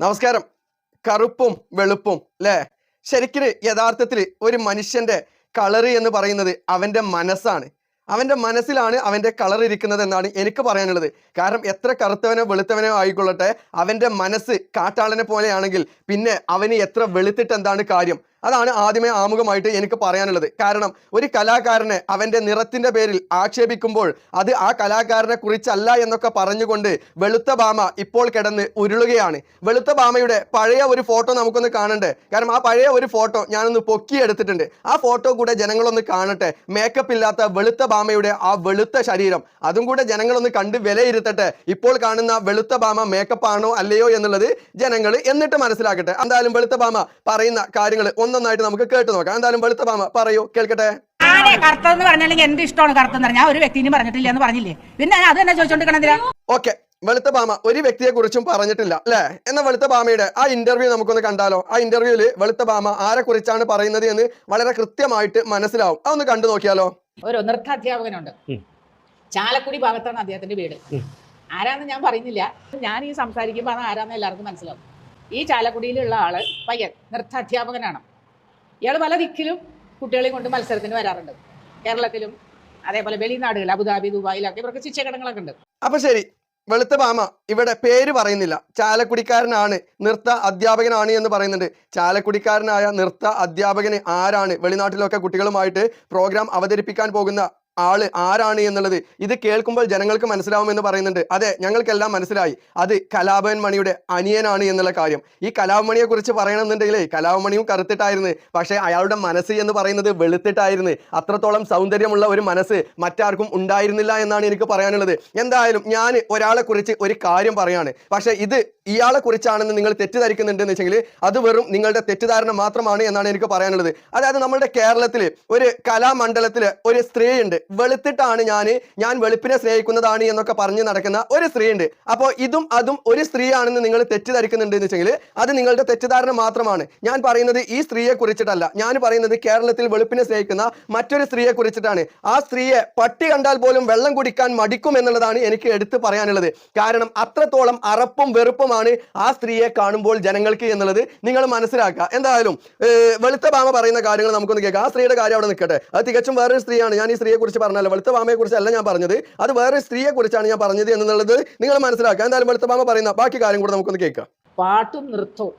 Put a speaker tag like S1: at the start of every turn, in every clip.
S1: നമസ്കാരം. കറുപ്പും വെളുപ്പും അല്ലേ ശരിക്കും യഥാർത്ഥത്തിൽ ഒരു മനുഷ്യന്റെ കളറ് എന്ന് പറയുന്നത് അവന്റെ മനസ്സാണ്. അവന്റെ മനസ്സിലാണ് അവന്റെ കളർ ഇരിക്കുന്നത് എന്നാണ് എനിക്ക് പറയാനുള്ളത്. കാരണം എത്ര കറുത്തവനോ വെളുത്തവനോ ആയിക്കൊള്ളട്ടെ അവന്റെ മനസ്സ് കാട്ടാളനെ പോലെയാണെങ്കിൽ പിന്നെ അവന് എത്ര വെളുത്തിട്ട് എന്താണ് കാര്യം? അതാണ് ആദ്യമേ ആമുഖമായിട്ട് എനിക്ക് പറയാനുള്ളത്. കാരണം ഒരു കലാകാരനെ അവന്റെ നിറത്തിന്റെ പേരിൽ ആക്ഷേപിക്കുമ്പോൾ അത് ആ കലാകാരനെ കുറിച്ചല്ല എന്നൊക്കെ പറഞ്ഞുകൊണ്ട് വെളുത്ത ബാമ ഇപ്പോൾ കിടന്ന് ഉരുളുകയാണ്. വെളുത്ത ബാമയുടെ പഴയ ഒരു ഫോട്ടോ നമുക്കൊന്ന് കാണണ്ടേ? കാരണം ആ പഴയ ഒരു ഫോട്ടോ ഞാനൊന്ന് പൊക്കിയെടുത്തിട്ടുണ്ട്. ആ ഫോട്ടോ കൂടെ ജനങ്ങളൊന്ന് കാണട്ടെ. മേക്കപ്പ് ഇല്ലാത്ത വെളുത്ത ബാമയുടെ ആ വെളുത്ത ശരീരം. അതും കൂടെ ജനങ്ങളൊന്ന് കണ്ട് വിലയിരുത്തട്ടെ. ഇപ്പോൾ കാണുന്ന വെളുത്ത ബാമ മേക്കപ്പാണോ അല്ലയോ എന്നുള്ളത് ജനങ്ങൾ എന്നിട്ട് മനസ്സിലാക്കട്ടെ. എന്തായാലും വെളുത്ത ബാമ പറയുന്ന കാര്യങ്ങൾ ഒന്നൊന്നായിട്ട് നമുക്ക് കേട്ടു നോക്കാം. എന്തായാലും വെളുത്ത പാമ പറയൂ കേൾക്കട്ടെ?
S2: ആരെ കറുത്തതെന്ന് പറഞ്ഞാലെങ്കിൽ എന്റെ ഇഷ്ടമാണ് കറുത്തെന്ന് പറഞ്ഞാൽ? ഞാൻ ഒരു വ്യക്തിനും പറഞ്ഞിട്ടില്ല എന്ന് പറഞ്ഞില്ലേ? പിന്നെ ഞാൻ അത് തന്നെ ചോദിച്ചോണ്ടിരിക്കണെന്തിനാ
S1: ഓക്കെ വെളുത്ത പാമ ഒരു വ്യക്തിയെ കുറിച്ചും പറഞ്ഞിട്ടില്ല അല്ലെ? എന്ന വെളുത്ത പാമയുടെ ആ ഇന്റർവ്യൂ നമുക്കൊന്ന് കണ്ടാലോ? ആ ഇന്റർവ്യൂൽ വെളുത്ത പാമ ആരെ കുറിച്ചാണ് പറയുന്നത് എന്ന് വളരെ കൃത്യമായിട്ട് മനസ്സിലാവും. അതൊന്ന് കണ്ടു നോക്കിയാലോ?
S3: ഒരു നൃത്ത അധ്യാപകനുണ്ട്. ചാലക്കുടി ഭാഗത്താണ് അദ്ദേഹത്തിന്റെ വീട്. ആരാന്ന് ഞാൻ പറയുന്നില്ല. ഞാൻ ഈ സംസാരിക്കുമ്പോൾ അത് ആരാന്ന് എല്ലാവർക്കും മനസ്സിലാവും. ഈ ചാലക്കുടിയിലുള്ള ആൾ പയ്യൻ നൃത്ത അധ്യാപകനാണ്. ഇയാൾ പല ദിക്കിലും കുട്ടികളെ കൊണ്ട് മത്സരത്തിന് വരാറുണ്ട്. കേരളത്തിലും അതേപോലെ വെളിനാടുകൾ അബുദാബി ദുബായിലൊക്കെ ഇവർക്ക് ശിക്ഷകടങ്ങളൊക്കെ ഉണ്ട്.
S1: അപ്പൊ ശരി വെളുത്ത ഭാമ ഇവിടെ പേര് പറയുന്നില്ല. ചാലക്കുടിക്കാരനാണ് നൃത്ത അധ്യാപകനാണ് എന്ന് പറയുന്നുണ്ട്. ചാലക്കുടിക്കാരനായ നൃത്ത അധ്യാപകന് ആരാണ്? വെളിനാട്ടിലൊക്കെ കുട്ടികളുമായിട്ട് പ്രോഗ്രാം അവതരിപ്പിക്കാൻ പോകുന്ന ആൾ ആരാണ് എന്നുള്ളത്. ഇത് കേൾക്കുമ്പോൾ ജനങ്ങൾക്ക് മനസ്സിലാവുമെന്ന് പറയുന്നുണ്ട്. അതെ ഞങ്ങൾക്കെല്ലാം മനസ്സിലായി. അത് കലാഭവൻ മണിയുടെ അനിയനാണ് എന്നുള്ള കാര്യം. ഈ കലാമണിയെ കുറിച്ച് പറയണമെന്നുണ്ടെങ്കിലേ കലാമണിയും മണിയും കറുത്തിട്ടായിരുന്നു. പക്ഷേ അയാളുടെ മനസ്സ് എന്ന് പറയുന്നത് വെളുത്തിട്ടായിരുന്നു. അത്രത്തോളം സൗന്ദര്യമുള്ള ഒരു മനസ്സ് മറ്റാർക്കും ഉണ്ടായിരുന്നില്ല എന്നാണ് എനിക്ക് പറയാനുള്ളത്. എന്തായാലും ഞാൻ ഒരാളെ കുറിച്ച് ഒരു കാര്യം പറയാണ്. പക്ഷേ ഇത് ഇയാളെ കുറിച്ചാണെന്ന് നിങ്ങൾ തെറ്റിദ്ധരിക്കുന്നുണ്ടെന്ന് വെച്ചെങ്കിൽ അത് വെറും നിങ്ങളുടെ തെറ്റിദ്ധാരണ മാത്രമാണ് എന്നാണ് എനിക്ക് പറയാനുള്ളത്. അതായത് നമ്മുടെ കേരളത്തിൽ ഒരു കലാമണ്ഡലത്തിൽ ഒരു സ്ത്രീ ഉണ്ട് വെളുത്തിട്ടാണ് ഞാൻ ഞാൻ വെളുപ്പിനെ സ്നേഹിക്കുന്നതാണ് എന്നൊക്കെ പറഞ്ഞ് നടക്കുന്ന ഒരു സ്ത്രീ ഉണ്ട് അപ്പോൾ ഇതും അതും ഒരു സ്ത്രീയാണെന്ന് നിങ്ങൾ തെറ്റിദ്ധരിക്കുന്നുണ്ട് എന്ന് വെച്ചെങ്കിൽ അത് നിങ്ങളുടെ തെറ്റിദ്ധാരണ മാത്രമാണ്. ഞാൻ പറയുന്നത് ഈ സ്ത്രീയെ കുറിച്ചിട്ടല്ല. ഞാൻ പറയുന്നത് കേരളത്തിൽ വെളുപ്പിനെ സ്നേഹിക്കുന്ന മറ്റൊരു സ്ത്രീയെ കുറിച്ചിട്ടാണ്. ആ സ്ത്രീയെ പട്ടി കണ്ടാൽ പോലും വെള്ളം കുടിക്കാൻ മടിക്കും എന്നുള്ളതാണ് എനിക്ക് എടുത്തു പറയാനുള്ളത്. കാരണം അത്രത്തോളം അറപ്പും വെറുപ്പുമാണ് ആ സ്ത്രീയെ കാണുമ്പോൾ ജനങ്ങൾക്ക് എന്നുള്ളത് നിങ്ങൾ മനസ്സിലാക്കുക. എന്തായാലും വെളുത്ത ഭാമ പറയുന്ന കാര്യങ്ങൾ നമുക്കൊന്ന് കേൾക്കാം. ആ സ്ത്രീയുടെ കാര്യം അവിടെ നിൽക്കട്ടെ. അത് തികച്ചും വേറൊരു സ്ത്രീയാണ്. ഞാൻ ഈ സ്ത്രീയെ കുറിച്ച് പറഞ്ഞല്ലോ വെളുത്ത പാമയെ കുറിച്ചല്ല ഞാൻ പറഞ്ഞത്. അത് വേറെ സ്ത്രീയെ കുറിച്ചാണ് ഞാൻ പറഞ്ഞത് എന്നുള്ളത് നിങ്ങൾ മനസ്സിലാക്കുക. എന്തായാലും വെളുത്ത പാമ പറയുന്ന ബാക്കി കാര്യം കൂടെ നമുക്കൊന്ന് കേൾക്കാം.
S3: പാട്ടും നൃത്തവും.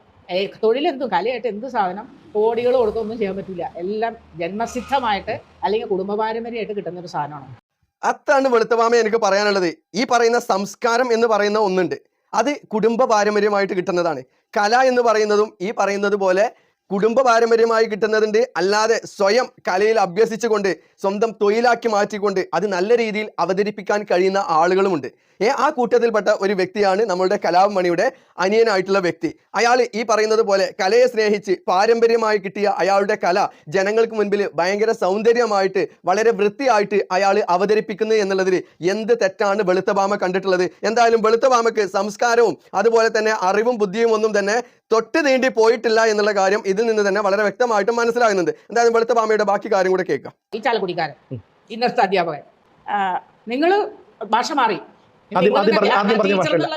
S3: തൊഴിലെന്തും കലയായിട്ട് എന്ത് സാധനം കോടികൾ കൊടുത്തൊന്നും ചെയ്യാൻ പറ്റില്ല എല്ലാം ജന്മസിദ്ധമായിട്ട് അല്ലെങ്കിൽ കുടുംബ പാരമ്പര്യമായിട്ട് കിട്ടുന്ന ഒരു സാധനമാണ്.
S1: അതാണ് വെളുത്തവാമ എനിക്ക് പറയാനുള്ളത്. ഈ പറയുന്ന സംസ്കാരം എന്ന് പറയുന്ന ഒന്നുണ്ട്. അത് കുടുംബ പാരമ്പര്യമായിട്ട് കിട്ടുന്നതാണ്. കല എന്ന് പറയുന്നതും ഈ പറയുന്നത് പോലെ കുടുംബ പാരമ്പര്യമായി കിട്ടുന്നതുണ്ട് അല്ലാതെ സ്വയം കലയിൽ അഭ്യസിച്ചുകൊണ്ട് സ്വന്തം തൊഴിലാക്കി മാറ്റിക്കൊണ്ട് അത് നല്ല രീതിയിൽ അവതരിപ്പിക്കാൻ കഴിയുന്ന ആളുകളുമുണ്ട്. ഏ ആ കൂട്ടത്തിൽപ്പെട്ട ഒരു വ്യക്തിയാണ് നമ്മളുടെ കലാമണിയുടെ അനിയനായിട്ടുള്ള വ്യക്തി. അയാൾ ഈ പറയുന്നത് പോലെ കലയെ സ്നേഹിച്ച് പാരമ്പര്യമായി കിട്ടിയ അയാളുടെ കല ജനങ്ങൾക്ക് മുൻപിൽ ഭയങ്കര സൗന്ദര്യമായിട്ട് വളരെ വൃത്തിയായിട്ട് അയാൾ അവതരിപ്പിക്കുന്നു എന്നുള്ളതിൽ എന്ത് തെറ്റാണ് വെളുത്തഭാമ കണ്ടിട്ടുള്ളത്? എന്തായാലും വെളുത്തഭാമക്ക് സംസ്കാരവും അതുപോലെ തന്നെ അറിവും ബുദ്ധിയും ഒന്നും തന്നെ തൊട്ട് നീണ്ടി പോയിട്ടില്ല എന്നുള്ള കാര്യം ഇതിൽ നിന്ന് തന്നെ വളരെ വ്യക്തമായിട്ട് മനസ്സിലാകുന്നുണ്ട്. എന്തായാലും വെളുത്ത ബാമയുടെ ബാക്കി കാര്യം കൂടെ കേൾക്കാം.
S3: ഈ ചാലക്കുടിക്കാരൻ ഇന്നത്തെ നൃത്ത അധ്യാപകൻ നിങ്ങൾ ഭാഷ മാറി.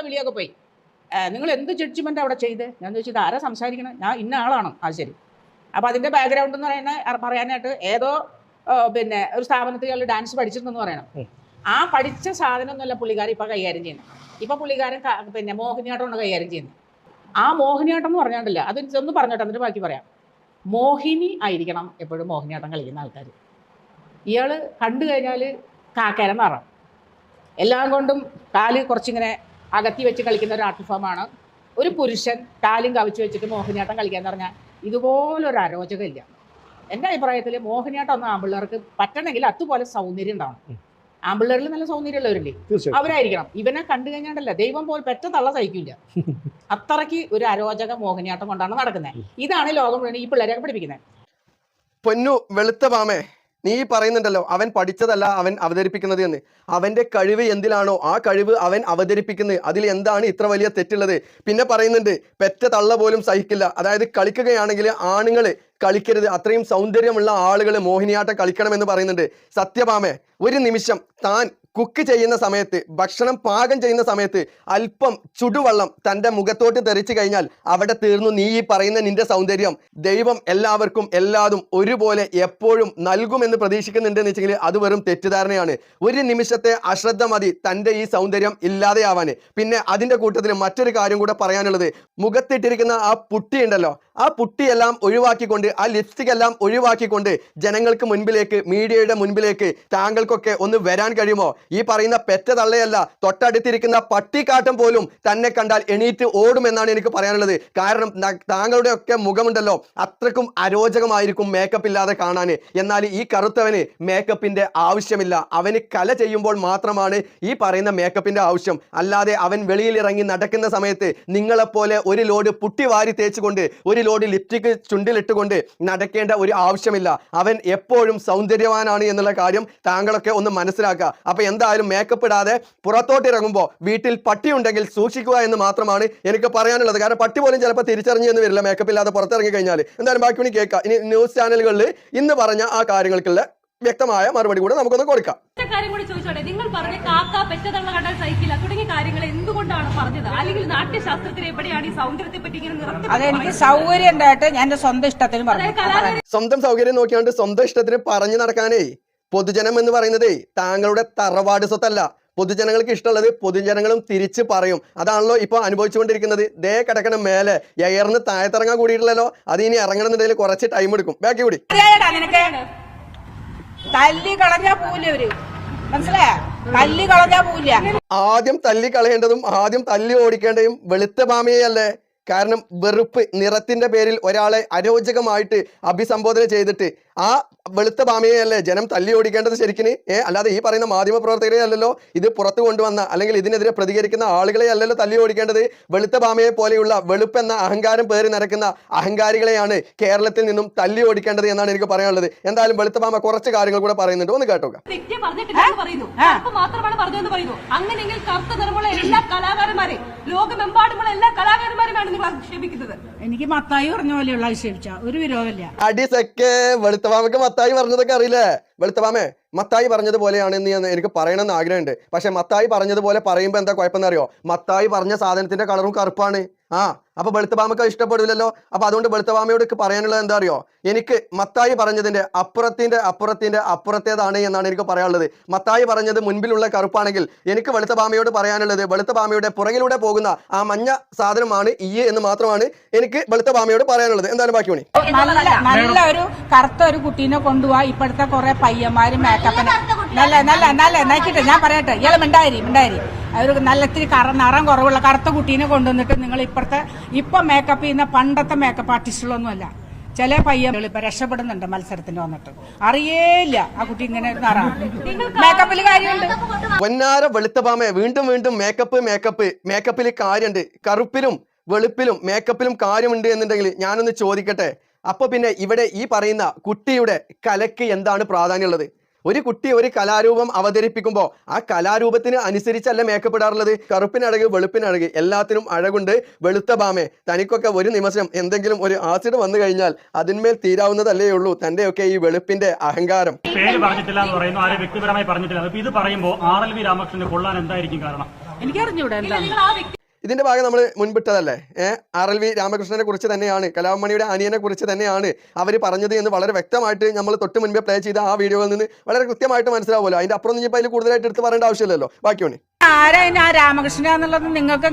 S3: വിളിയൊക്കെ പോയി. നിങ്ങൾ എന്ത് ജഡ്ജ്മെന്റ് അവിടെ ചെയ്ത്? ഞാൻ ചോദിച്ചത് ആരാ സംസാരിക്കണം? ഞാൻ ഇന്ന ആളാണ്. ആ ശരി. അപ്പൊ അതിന്റെ ബാക്ക്ഗ്രൗണ്ട് എന്ന് പറയുന്ന പറയാനായിട്ട് ഏതോ പിന്നെ ഒരു സ്ഥാപനത്തിൽ ഡാൻസ് പഠിച്ചിട്ടുണ്ടെന്ന് പറയണം. ആ പഠിച്ച സാധനം ഒന്നുമല്ല പുള്ളിക്കാരൻ ഇപ്പൊ കൈകാര്യം ചെയ്യുന്നത്. ഇപ്പൊ പുള്ളിക്കാരൻ പിന്നെ മോഹിനിയാട്ടമാണ് കൈകാര്യം ചെയ്യുന്നത്. ആ മോഹിനിയാട്ടം എന്ന് പറഞ്ഞാണ്ടല്ല? അത് ഒന്ന് പറഞ്ഞോട്ടെ എന്നിട്ട് ബാക്കി പറയാം. മോഹിനി ആയിരിക്കണം എപ്പോഴും മോഹിനിയാട്ടം കളിക്കുന്ന ആൾക്കാർ. ഇയാൾ കണ്ടു കഴിഞ്ഞാൽ കാക്കേരം നിറം എല്ലാം കൊണ്ടും കാൽ കുറച്ചിങ്ങനെ അകത്തി വെച്ച് കളിക്കുന്ന ഒരു ആർട്ട് ഫോമാണ് ഒരു പുരുഷൻ കാലും കവിച്ച് വെച്ചിട്ട് മോഹിനിയാട്ടം കളിക്കാന്ന് പറഞ്ഞാൽ ഇതുപോലൊരു അരോചകമില്ല. എന്റെ അഭിപ്രായത്തിൽ മോഹിനിയാട്ടം ഒന്നും ആമ്പിള്ളേർക്ക് പറ്റണമെങ്കിൽ അതുപോലെ സൗന്ദര്യം ഉണ്ടാവണം. ആമ്പിള്ളേരിൽ നല്ല സൗന്ദര്യമുള്ളവരില്ലേ? അവരായിരിക്കണം. ഇവനെ കണ്ടു കഴിഞ്ഞാണ്ടല്ല ദൈവം പോൽ പെറ്റ തള്ള സഹിക്കില്ല അത്രയ്ക്ക് ഒരു അരോചക മോഹിനിയാട്ടം കൊണ്ടാണ് നടക്കുന്നത്. ഇതാണ് ലോകം മുഴുവൻ ഈ പിള്ളേരെയൊക്കെ പഠിപ്പിക്കുന്നത്.
S1: പൊന്നു വെളുത്ത പാമേ നീ പറയുന്നുണ്ടല്ലോ അവൻ പഠിച്ചതല്ല അവൻ അവതരിപ്പിക്കുന്നത് എന്ന്. അവന്റെ കഴിവ് എന്തിലാണോ ആ കഴിവ് അവൻ അവതരിപ്പിക്കുന്നത്. അതിൽ എന്താണ് ഇത്ര വലിയ തെറ്റുള്ളത്? പിന്നെ പറയുന്നുണ്ട് പെറ്റ തള്ള പോലും സഹിക്കില്ല. അതായത് കളിക്കുകയാണെങ്കിൽ ആണുങ്ങൾ കളിക്കരുത്. അത്രയും സൗന്ദര്യമുള്ള ആളുകൾ മോഹിനിയാട്ടം കളിക്കണമെന്ന് പറയുന്നുണ്ട് സത്യഭാമേ. ഒരു നിമിഷം താൻ കുക്ക് ചെയ്യുന്ന സമയത്ത് ഭക്ഷണം പാകം ചെയ്യുന്ന സമയത്ത് അല്പം ചുടുവെള്ളം തന്റെ മുഖത്തോട്ട് തെറിച്ചു കഴിഞ്ഞാൽ അവിടെ തീർന്നു. നീ ഈ പറയുന്ന നിന്റെ സൗന്ദര്യം ദൈവം എല്ലാവർക്കും എല്ലാതും ഒരുപോലെ എപ്പോഴും നൽകുമെന്ന് പ്രതീക്ഷിക്കുന്നുണ്ടെന്ന് വെച്ചെങ്കിൽ അത് വെറും തെറ്റിദ്ധാരണയാണ്. ഒരു നിമിഷത്തെ അശ്രദ്ധ മതി തന്റെ ഈ സൗന്ദര്യം ഇല്ലാതെയാവാൻ. പിന്നെ അതിന്റെ കൂട്ടത്തിൽ മറ്റൊരു കാര്യം കൂടെ പറയാനുള്ളത്. മുഖത്തിട്ടിരിക്കുന്ന ആ പുട്ടി ഉണ്ടല്ലോ ആ പുട്ടിയെല്ലാം ഒഴിവാക്കിക്കൊണ്ട് ആ ലിപ്സ്റ്റിക് എല്ലാം ഒഴിവാക്കിക്കൊണ്ട് ജനങ്ങൾക്ക് മുൻപിലേക്ക് മീഡിയയുടെ മുൻപിലേക്ക് താങ്കൾക്കൊക്കെ ഒന്ന് വരാൻ കഴിയുമോ? ഈ പറയുന്ന പെറ്റ തള്ളയല്ല തൊട്ടടുത്തിരിക്കുന്ന പട്ടിക്കാട്ടം പോലും തന്നെ കണ്ടാൽ എണീറ്റ് ഓടുമെന്നാണ് എനിക്ക് പറയാനുള്ളത്. കാരണം താങ്കളുടെ ഒക്കെ മുഖമുണ്ടല്ലോ അത്രക്കും അരോചകമായിരിക്കും മേക്കപ്പ് ഇല്ലാതെ കാണാൻ. എന്നാൽ ഈ കറുത്തവന് മേക്കപ്പിന്റെ ആവശ്യമില്ല. അവന് കല ചെയ്യുമ്പോൾ മാത്രമാണ് ഈ പറയുന്ന മേക്കപ്പിന്റെ ആവശ്യം. അല്ലാതെ അവൻ വെളിയിൽ ഇറങ്ങി നടക്കുന്ന സമയത്ത് നിങ്ങളെപ്പോലെ ഒരു ലോഡ് പുട്ടി വാരി തേച്ചുകൊണ്ട് ഒരു ലോഡ് ലിപ്സ്റ്റിക് ചുണ്ടിലിട്ടുകൊണ്ട് നടക്കേണ്ട ഒരു ആവശ്യമില്ല. അവൻ എപ്പോഴും സൗന്ദര്യവാനാണ് എന്നുള്ള കാര്യം താങ്കളൊക്കെ ഒന്ന് മനസ്സിലാക്കുക. അപ്പൊ എന്തായാലും മേക്കപ്പ് ഇടാതെ പുറത്തോട്ട് ഇറങ്ങുമ്പോൾ വീട്ടിൽ പട്ടി ഉണ്ടെങ്കിൽ സൂക്ഷിക്കുക എന്ന് മാത്രമാണ് എനിക്ക് പറയാനുള്ളത്. കാരണം പട്ടി പോലും ചിലപ്പോൾ തിരിച്ചറിഞ്ഞു എന്ന് വരില്ല മേക്കപ്പ് ഇല്ലാതെ പുറത്തിറങ്ങി കഴിഞ്ഞാൽ എന്തായാലും ബാക്കി ഇനി കേൾക്കാം. ഇനി ന്യൂസ് ചാനലുകളിൽ ഇന്ന് പറഞ്ഞ ആ കാര്യങ്ങൾക്കുള്ള വ്യക്തമായ മറുപടി കൂടെ നമുക്കൊന്ന് കൊടുക്കാം.
S4: കാര്യം കൂടി ചോദിച്ചോട്ടെ. നിങ്ങൾ പറഞ്ഞ കാക്ക പെറ്റതള്ള കണ്ടാൽ സഹിക്കില്ല. തുടങ്ങിയ കാര്യങ്ങൾ എന്തുകൊണ്ടാണ് പറഞ്ഞത്? അല്ലെങ്കിൽ നാട്യശാസ്ത്രത്തിൽ എവിടെയാണ് ഈ സൗന്ദര്യത്തെ പറ്റി ഇങ്ങനെ
S2: അതെനിക്ക് സൗകര്യം ഉണ്ടായിട്ട് ഞാൻ എന്റെ സ്വന്തം ഇഷ്ടത്തിന് പറഞ്ഞു.
S1: സ്വന്തം സൗകര്യം നോക്കിയാണ്ട് സ്വന്തം ഇഷ്ടത്തിന് പറഞ്ഞു നടക്കാനേ. പൊതുജനം എന്ന് പറയുന്നത് താങ്കളുടെ തറവാട് സ്വത്തല്ല. പൊതുജനങ്ങൾക്ക് ഇഷ്ടമുള്ളത് പൊതുജനങ്ങളും തിരിച്ച് പറയും. അതാണല്ലോ ഇപ്പൊ അനുഭവിച്ചുകൊണ്ടിരിക്കുന്നത്. ദേ കിടക്കണം മേലെ എയർന്ന് താഴത്തിറങ്ങാൻ കൂടിയിട്ടില്ലല്ലോ. അത് ഇനി ഇറങ്ങണമെന്നുണ്ടെങ്കിൽ കുറച്ച് ടൈം എടുക്കും. ബാക്കി കൂടി.
S2: തല്ലി കളഞ്ഞാ പോവില്ല അവർ മനസ്സിലായ? തല്ലി കളഞ്ഞാ പോവില്ല.
S1: ആദ്യം തല്ലി കളയേണ്ടതും ആദ്യം തല്ലി ഓടിക്കേണ്ടതും വെളുത്ത ഭാമയല്ലേ കാരണം വെറുപ്പ് നിറത്തിന്റെ പേരിൽ ഒരാളെ അരോചകമായിട്ട് അഭിസംബോധന ചെയ്തിട്ട് ആ വെളുത്ത ഭാമയല്ലേ ജനം തല്ലി ഓടിക്കേണ്ടത് ശരിക്കിന്? ഏ അല്ലാതെ ഈ പറയുന്ന മാധ്യമ പ്രവർത്തകരെ അല്ലല്ലോ ഇത് പുറത്തു കൊണ്ടുവന്ന അല്ലെങ്കിൽ ഇതിനെതിരെ പ്രതികരിക്കുന്ന ആളുകളെ അല്ലല്ലോ തല്ലി ഓടിക്കേണ്ടത്? വെളുത്ത ഭാമയെ പോലെയുള്ള വെളുപ്പെന്ന അഹങ്കാരം പേറി നിരക്കുന്ന അഹങ്കാരികളെയാണ് കേരളത്തിൽ നിന്നും തല്ലി ഓടിക്കേണ്ടത് എന്നാണ് എനിക്ക് പറയാനുള്ളത്. എന്തായാലും വെളുത്ത ഭാമ കുറച്ച് കാര്യങ്ങൾ കൂടെ പറയുന്നുണ്ട്. ഒന്ന്
S4: കേട്ടോ അങ്ങനെയെങ്കിൽ കറുത്ത നിറമുള്ള എല്ലാ കലാകാരന്മാരെ ലോകമെമ്പാടുമുള്ള എല്ലാ കലാകാരന്മാരുമാണ് നിങ്ങൾ ആക്ഷേപിക്കുന്നത്.
S2: എനിക്ക് മത്തായി പറഞ്ഞ പോലെയുള്ള ആക്ഷേപിച്ച. ഒരു വിരോധമില്ല.
S1: അടി സെക്കെ വെളുത്തവാമക്ക് മത്തായി പറഞ്ഞതൊക്കെ അറിയില്ലേ? വെളുത്തവാമേ മത്തായി പറഞ്ഞതുപോലെയാണ് എന്ന് ഞാൻ എനിക്ക് പറയണമെന്ന് ആഗ്രഹമുണ്ട്. പക്ഷെ മത്തായി പറഞ്ഞതുപോലെ പറയുമ്പോൾ എന്താ കുഴപ്പമെന്ന് അറിയോ മത്തായി പറഞ്ഞ സാധനത്തിന്റെ കളറും കറുപ്പാണ്. ആ അപ്പൊ വെളുത്തവാമക്ക് ഇഷ്ടപ്പെടില്ലല്ലോ. അപ്പൊ അതുകൊണ്ട് വെളുത്തവാമയോട് എനിക്ക് പറയാനുള്ളത് എന്താ അറിയോ എനിക്ക് മത്തായി പറഞ്ഞതിന്റെ അപ്പുറത്തിന്റെ അപ്പുറത്തിന്റെ അപ്പുറത്തേതാണ് എന്നാണ് എനിക്ക് പറയാനുള്ളത്. മത്തായി പറഞ്ഞത് മുൻപിലുള്ള കറുപ്പാണെങ്കിൽ എനിക്ക് വെളുത്തവാമയോട് പറയാനുള്ളത് വെളുത്തവാമയുടെ പുറകിലൂടെ പോകുന്ന ആ മഞ്ഞ സാധനമാണ് ഈ എന്ന് മാത്രമാണ് എനിക്ക് വെളുത്തവാമയോട് പറയാനുള്ളത്. എന്താണ് ബാക്കി മണി
S2: നല്ല ഒരു കറുത്ത ഒരു കുട്ടീനെ കൊണ്ടുപോവാ ഇപ്പോഴത്തെ കുറെ പയ്യന്മാരും മേക്കപ്പിന് നല്ല നല്ല നല്ല നോക്കിട്ടെ ഞാൻ പറയട്ടെ. ഇയാൾ മിണ്ടായിരി മിണ്ടാരി ഒരു നല്ല ഇത്തിരി കറ നിറം കുറവുള്ള കറുത്ത കുട്ടീനെ കൊണ്ടുവന്നിട്ട് നിങ്ങൾ ഇപ്പോഴത്തെ ഇപ്പൊ മേക്കപ്പ് ചെയ്യുന്ന പണ്ടത്തെ മേക്കപ്പ് ആർട്ടിസ്റ്റുകളൊന്നുമല്ല ചില പയ്യങ്ങൾ ഇപ്പൊ രക്ഷപ്പെടുന്നുണ്ട് മത്സരത്തിന് വന്നിട്ട്. അറിയേയില്ല ആ കുട്ടി ഇങ്ങനെ മേക്കപ്പിൽ കാര്യമുണ്ട്.
S1: പൊന്നാര വെളുത്തപാമ വീണ്ടും വീണ്ടും മേക്കപ്പ് മേക്കപ്പ് മേക്കപ്പിൽ കാര്യമുണ്ട് കറുപ്പിലും വെളുപ്പിലും മേക്കപ്പിലും കാര്യമുണ്ട് എന്നുണ്ടെങ്കിൽ ഞാനൊന്ന് ചോദിക്കട്ടെ? അപ്പൊ പിന്നെ ഇവിടെ ഈ പറയുന്ന കുട്ടിയുടെ കലക്ക് എന്താണ് പ്രാധാന്യമുള്ളത് ഒരു കുട്ടി ഒരു കലാരൂപം അവതരിപ്പിക്കുമ്പോൾ ആ കലാരൂപത്തിന് അനുസരിച്ചല്ല മേക്കപ്പെടാറുള്ളത്. കറുപ്പിനഴക് വെളുപ്പിനഴക് എല്ലാത്തിനും അഴകുണ്ട് വെളുത്ത ബാമേ. തനിക്കൊക്കെ ഒരു നിമിഷം എന്തെങ്കിലും ഒരു ആസിഡ് വന്നു കഴിഞ്ഞാൽ അതിന്മേൽ തീരാവുന്നതല്ലേ ഉള്ളൂ. തന്റെയൊക്കെ ഈ വെളുപ്പിന്റെ അഹങ്കാരം.
S5: പേര് പറഞ്ഞിട്ടില്ല എന്ന് പറയുന്നു ആരും വ്യക്തിപരമായി പറഞ്ഞിട്ടില്ല. ഇത് പറയുമ്പോൾ ആർ എൽ വി രാമകൃഷ്ണന് കൊള്ളാൻ എന്തായിരിക്കും കാരണം?
S2: എനിക്കറിഞ്ഞൂടെ
S1: ഇതിന്റെ ഭാഗം നമ്മൾ മുൻപിട്ടതല്ലേ? ഏഹ് ആർ എൽ വി രാമകൃഷ്ണനെ കുറിച്ച് തന്നെയാണ് കലാമണിയുടെ അനിയനെ കുറിച്ച് തന്നെയാണ് അവർ പറഞ്ഞത് എന്ന് വളരെ വ്യക്തമായിട്ട് നമ്മൾ തൊട്ട് മുൻപേ പ്ലേ ചെയ്ത ആ വീഡിയോയിൽ നിന്ന് വളരെ കൃത്യമായിട്ട് മനസ്സിലാവുമല്ലോ. അതിന്റെ അപ്പുറം ഇനിയിപ്പോൾ അതിൽ കൂടുതലായിട്ട് എടുത്ത് പറയേണ്ട ആവശ്യമില്ലല്ലോ. ബാക്കി മണി
S2: ആരാ ആ രാമകൃഷ്ണൻ എന്നുള്ളത്? നിങ്ങൾക്ക്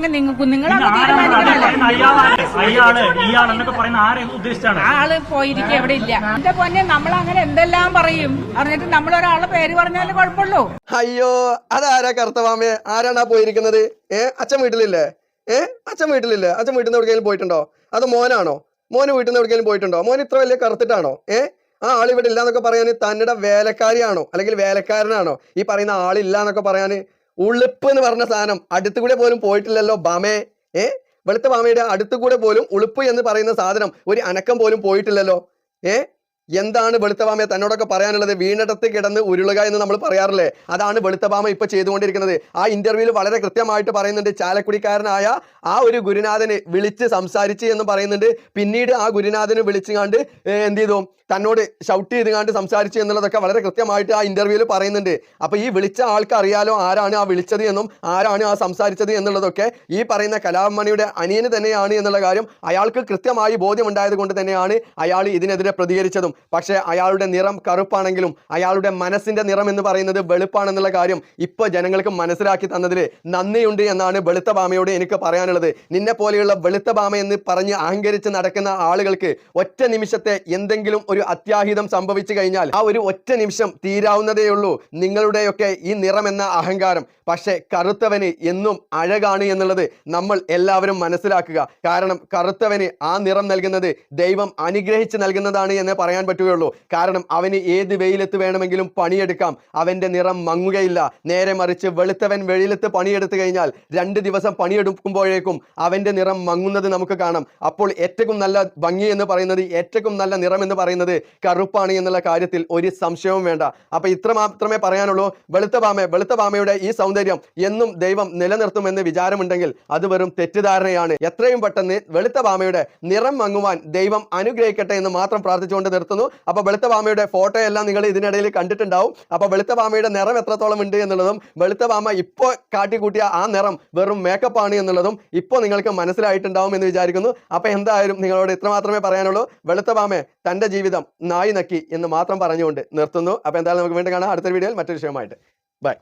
S2: ആൾ പോയിരിക്കും എവിടെ ഇല്ല. എന്റെ പൊന്നെ നമ്മൾ അങ്ങനെ എന്തെല്ലാം പറയും? അറിഞ്ഞിട്ട് നമ്മൾ ഒരാളുടെ പേര് പറഞ്ഞാലും കുഴപ്പമുള്ളൂ.
S1: അയ്യോ അതാരാ കറുത്തവാമേ? ആരാണ് ആ പോയിരിക്കുന്നത്? ഏ അച്ഛൻ വീട്ടിലില്ലേ? ഏ? അച്ഛൻ വീട്ടിലില്ലേ? അച്ഛൻ വീട്ടിൽ നിന്ന് എവിടെയെങ്കിലും പോയിട്ടുണ്ടോ? അത് മോനാണോ? മോന് വീട്ടിൽ നിന്ന് എവിടെയെങ്കിലും പോയിട്ടുണ്ടോ? മോൻ ഇത്ര വലിയ കറുത്തിട്ടാണോ? ഏ? ആ ആൾ ഇവിടെ ഇല്ല എന്നൊക്കെ പറയാൻ തന്നിടെ വേലക്കാരിയാണോ? അല്ലെങ്കിൽ വേലക്കാരനാണോ? ഈ പറയുന്ന ആളില്ല എന്നൊക്കെ പറയാൻ ഉളുപ്പ് എന്ന് പറഞ്ഞ സാധനം അടുത്തുകൂടെ പോലും പോയിട്ടില്ലല്ലോ ബാമേ. ഏ? വെളുത്ത ബാമയുടെ അടുത്തുകൂടെ പോലും ഉളുപ്പ് എന്ന് പറയുന്ന സാധനം ഒരു അനക്കം പോലും പോയിട്ടില്ലല്ലോ. ഏ? എന്താണ് വെളുത്തബാമയെ തന്നോടൊക്കെ പറയാനുള്ളത്? വീണിടത്ത് കിടന്ന് ഉരുളുക എന്ന് നമ്മൾ പറയാറില്ലേ? അതാണ് വെളുത്തബാമ ഇപ്പൊ ചെയ്തുകൊണ്ടിരിക്കുന്നത്. ആ ഇന്റർവ്യൂവിൽ വളരെ കൃത്യമായിട്ട് പറയുന്നുണ്ട്. ചാലക്കുടിക്കാരനായ ആ ഒരു ഗുരുനാഥന് വിളിച്ച് സംസാരിച്ച് എന്ന് പറയുന്നുണ്ട്. പിന്നീട് ആ ഗുരുനാഥന് വിളിച്ചു കണ്ട് എന്ത് ചെയ്തു? തന്നോട് ഷൗട്ട് ചെയ്തുകാണ്ട് സംസാരിച്ചു എന്നുള്ളതൊക്കെ വളരെ കൃത്യമായിട്ട് ആ ഇന്റർവ്യൂവിൽ പറയുന്നുണ്ട്. അപ്പൊ ഈ വിളിച്ച ആൾക്ക് അറിയാലോ ആരാണ് ആ വിളിച്ചത് എന്നും ആരാണ് ആ സംസാരിച്ചത് എന്നുള്ളതൊക്കെ ഈ പറയുന്ന കലാമണിയുടെ അനിയന് തന്നെയാണ് എന്നുള്ള കാര്യം അയാൾക്ക് കൃത്യമായി ബോധ്യമുണ്ടായത് കൊണ്ട് തന്നെയാണ് അയാൾ ഇതിനെതിരെ പ്രതികരിച്ചതും. പക്ഷേ അയാളുടെ നിറം കറുപ്പാണെങ്കിലും അയാളുടെ മനസ്സിന്റെ നിറം എന്ന് പറയുന്നത് വെളുപ്പാണെന്നുള്ള കാര്യം ഇപ്പോൾ ജനങ്ങൾക്ക് മനസ്സിലാക്കി തന്നതിൽ നന്ദിയുണ്ട് എന്നാണ് വെളുത്ത ബാമയോട് എനിക്ക് പറയാനുള്ളത്. നിന്നെ പോലെയുള്ള വെളുത്ത ബാമ എന്ന് പറഞ്ഞ് അഹങ്കരിച്ച് നടക്കുന്ന ആളുകൾക്ക് ഒറ്റ നിമിഷത്തെ എന്തെങ്കിലും ഒരു അത്യാഹിതം സംഭവിച്ചു കഴിഞ്ഞാൽ ആ ഒരു ഒറ്റ നിമിഷം തീരാവുന്നതേ ഉള്ളൂ. നിങ്ങളുടെയൊക്കെ ഈ നിറം എന്ന അഹങ്കാരം. പക്ഷേ കറുത്തവന് എന്നും അഴകാണ് എന്നുള്ളത് നമ്മൾ എല്ലാവരും മനസ്സിലാക്കുക. കാരണം കറുത്തവന് ആ നിറം നൽകുന്നത് ദൈവം അനുഗ്രഹിച്ച് നൽകുന്നതാണ് എന്ന് പറയാൻ പറ്റുകയുള്ളൂ. കാരണം അവന് ഏത് വെയിലത്ത് വേണമെങ്കിലും പണിയെടുക്കാം. അവന്റെ നിറം മങ്ങുകയില്ല. നേരെ മറിച്ച് വെളുത്തവൻ വെയിലത്ത് പണിയെടുത്തു കഴിഞ്ഞാൽ രണ്ട് ദിവസം പണിയെടുക്കുമ്പോഴേക്കും അവന്റെ നിറം മങ്ങുന്നത് നമുക്ക് കാണാം. അപ്പോൾ ഏറ്റവും നല്ല ഭംഗി എന്ന് പറയുന്നത് ഏറ്റവും നല്ല നിറം എന്ന് പറയുന്നത് കറുപ്പാണ് എന്നുള്ള കാര്യത്തിൽ ഒരു സംശയവും വേണ്ട. അപ്പൊ ഇത്ര മാത്രമേ പറയാനുള്ളൂ. വെളുത്ത പാമ വെളുത്ത പാമയുടെ ഈ സൗന്ദര്യം എന്നും ദൈവം നിലനിർത്തുമെന്ന് വിചാരമുണ്ടെങ്കിൽ അത് വെറും തെറ്റിദ്ധാരണയാണ്. എത്രയും പെട്ടെന്ന് വെളുത്ത പാമയുടെ നിറം മങ്ങുവാൻ ദൈവം അനുഗ്രഹിക്കട്ടെ എന്ന് മാത്രം പ്രാർത്ഥിച്ചുകൊണ്ട് നിർത്തുന്നു. അപ്പൊ വെളുത്ത പാമയുടെ ഫോട്ടോ എല്ലാം നിങ്ങൾ ഇതിനിടയിൽ കണ്ടിട്ടുണ്ടാവും. അപ്പൊ വെളുത്ത പാമയുടെ നിറം എത്രത്തോളം ഉണ്ട് എന്നുള്ളതും വെളുത്ത പാമ ഇപ്പോൾ കാട്ടിക്കൂട്ടിയ ആ നിറം വെറും മേക്കപ്പ് ആണ് എന്നുള്ളതും ഇപ്പോൾ നിങ്ങൾക്ക് മനസ്സിലായിട്ടുണ്ടാവും എന്ന് വിചാരിക്കുന്നു. അപ്പൊ എന്തായാലും നിങ്ങളോട് ഇത്ര മാത്രമേ പറയാനുള്ളൂ. വെളുത്ത പാമ തന്റെ ജീവിതം നായി നക്കി എന്ന് മാത്രം പറഞ്ഞുകൊണ്ട് നിർത്തുന്നു. അപ്പൊ എന്തായാലും നമുക്ക് വീണ്ടും കാണാം. അടുത്ത വീഡിയോയിൽ മറ്റൊരു വിഷയമായിട്ട് ബൈ